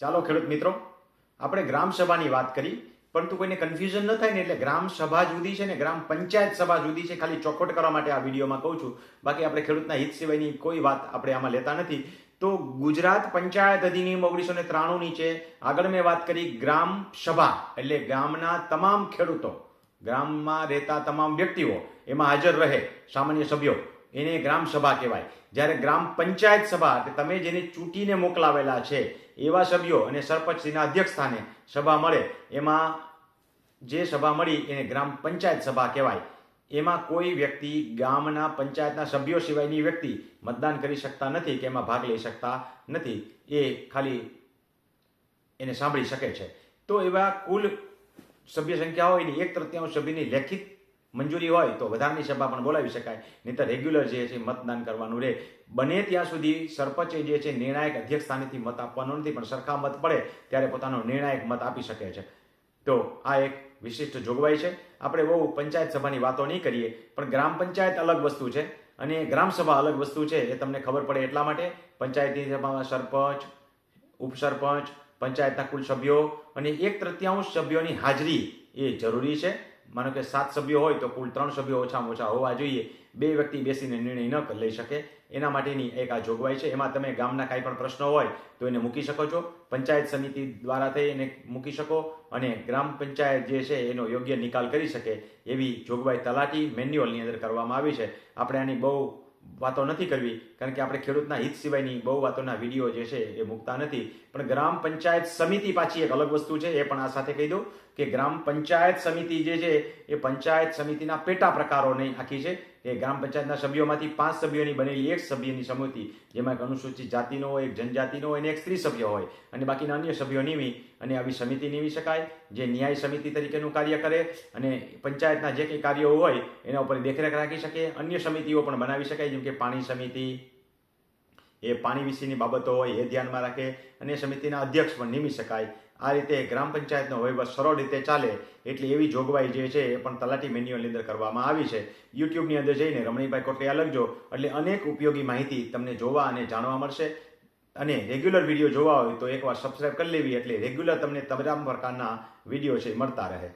ચાલો ખેડૂત મિત્રો, આપણે ગ્રામ સભાની વાત કરી, પરંતુ કોઈને કન્ફ્યુઝન ન થાય ને એટલે ગ્રામ સભા જુદી છે ને ગ્રામ પંચાયત સભા જુદી છે, ખાલી ચોખવટ કરવા માટે આ વિડીયોમાં કહું છું. બાકી આપણે ખેડૂતના હિત સિવાયની કોઈ વાત આપણે આમાં લેતા નથી. તો ગુજરાત પંચાયત અધિનિયમ ઓગણીસો ને ત્રાણુંની નીચે આગળ મેં વાત કરી ગ્રામ સભા, એટલે ગામના તમામ ખેડૂતો, ગ્રામમાં રહેતા તમામ વ્યક્તિઓ, એમાં હાજર રહે સામાન્ય સભ્યો. એને ગ્રામ સભા કહેવાય. જ્યારે ગ્રામ પંચાયત સભા કે તમે જેને ચૂંટીને મોકલાવેલા છે, એવા સભ્યો અને સરપંચશ્રીના અધ્યક્ષ સ્થાને સભા મળે, એમાં જે સભા મળી એને ગ્રામ પંચાયત સભા કહેવાય. એમાં કોઈ વ્યક્તિ ગામના પંચાયતના સભ્યો સિવાયની વ્યક્તિ મતદાન કરી શકતા નથી કે એમાં ભાગ લઈ શકતા નથી. એ ખાલી એને સાંભળી શકે છે. તો એવા કુલ સભ્ય સંખ્યા હોય એની એક તૃતીયાંશ સભ્યની લેખિત મંજૂરી હોય તો વધારાની સભા પણ બોલાવી શકાય. નહીં તો રેગ્યુલર જે છે મતદાન કરવાનું રહે. બને ત્યાં સુધી સરપંચે જે છે નિર્ણાયક અધ્યક્ષ સ્થાનેથી મત આપવાનો નથી, પણ સરખા મત પડે ત્યારે પોતાનો નિર્ણાયક મત આપી શકે છે. તો આ એક વિશિષ્ટ જોગવાઈ છે. આપણે બહુ પંચાયત સભાની વાતો નહીં કરીએ, પણ ગ્રામ પંચાયત અલગ વસ્તુ છે અને ગ્રામ સભા અલગ વસ્તુ છે એ તમને ખબર પડે એટલા માટે પંચાયતની સભામાં સરપંચ, ઉપસરપંચ, પંચાયતના કુલ સભ્યો અને એક તૃતીયાંશ સભ્યોની હાજરી એ જરૂરી છે. માનો કે સાત સભ્યો હોય તો કુલ ત્રણ સભ્યો ઓછામાં ઓછા હોવા જોઈએ. બે વ્યક્તિ બેસીને નિર્ણય ન લઈ શકે. એના માટેની એક આ જોગવાઈ છે. એમાં તમે ગામના કાંઈ પણ પ્રશ્નો હોય તો એને મૂકી શકો છો. પંચાયત સમિતિ દ્વારા થઈ એને મૂકી શકો અને ગ્રામ પંચાયત જે છે એનો યોગ્ય નિકાલ કરી શકે એવી જોગવાઈ તલાટી મેન્યુઅલની અંદર કરવામાં આવી છે. આપણે આની બહુ વાતો નથી કરવી, કારણ કે આપણે ખેડૂતના હિત સિવાયની બહુ વાતોના વીડિયો જે છે એ મૂકતા નથી. પણ ગ્રામ પંચાયત સમિતિ પાછી એક અલગ વસ્તુ છે, એ પણ આ સાથે કહી દઉં કે ગ્રામ પંચાયત સમિતિ જે છે, એ પંચાયત સમિતિના પેટા પ્રકારોની આખી છે. કે ગ્રામ પંચાયતના સભ્યોમાંથી પાંચ સભ્યોની બનેલી એક સભ્યની સમિતિ, જેમાં અનુસૂચિત જાતિનો હોય, એક જનજાતિનો હોય અને એક સ્ત્રી સભ્ય હોય. અને બાકીના અન્ય સભ્યો નિમી અને આવી સમિતિ નિમી શકાય, જે ન્યાય સમિતિ તરીકેનું કાર્ય કરે અને પંચાયતના જે કંઈ કાર્યો હોય, એના ઉપર દેખરેખ રાખી શકે, અન્ય સમિતિઓ પણ બનાવી શકાય જેમ કે પાણી સમિતિ, એ પાણી વિશેની બાબતો હોય એ ધ્યાનમાં રાખે અને સમિતિના અધ્યક્ષ પણ નિમી શકાય. આ રીતે ગ્રામ પંચાયતનો વહીવટ સરળ રીતે ચાલે એટલે એવી જોગવાઈ જે છે એ પણ તલાટી મેન્યુઅલની અંદર કરવામાં આવી છે. યુટ્યુબની અંદર જઈને રમણીભાઈ કોટલિયા લખજો, એટલે અનેક ઉપયોગી માહિતી તમને જોવા અને જાણવા મળશે. અને રેગ્યુલર વીડિયો જોવા હોય તો એકવાર સબસ્ક્રાઇબ કરી લેવી એટલે રેગ્યુલર તમને તમામ પ્રકારના વીડિયો છે મળતા રહે.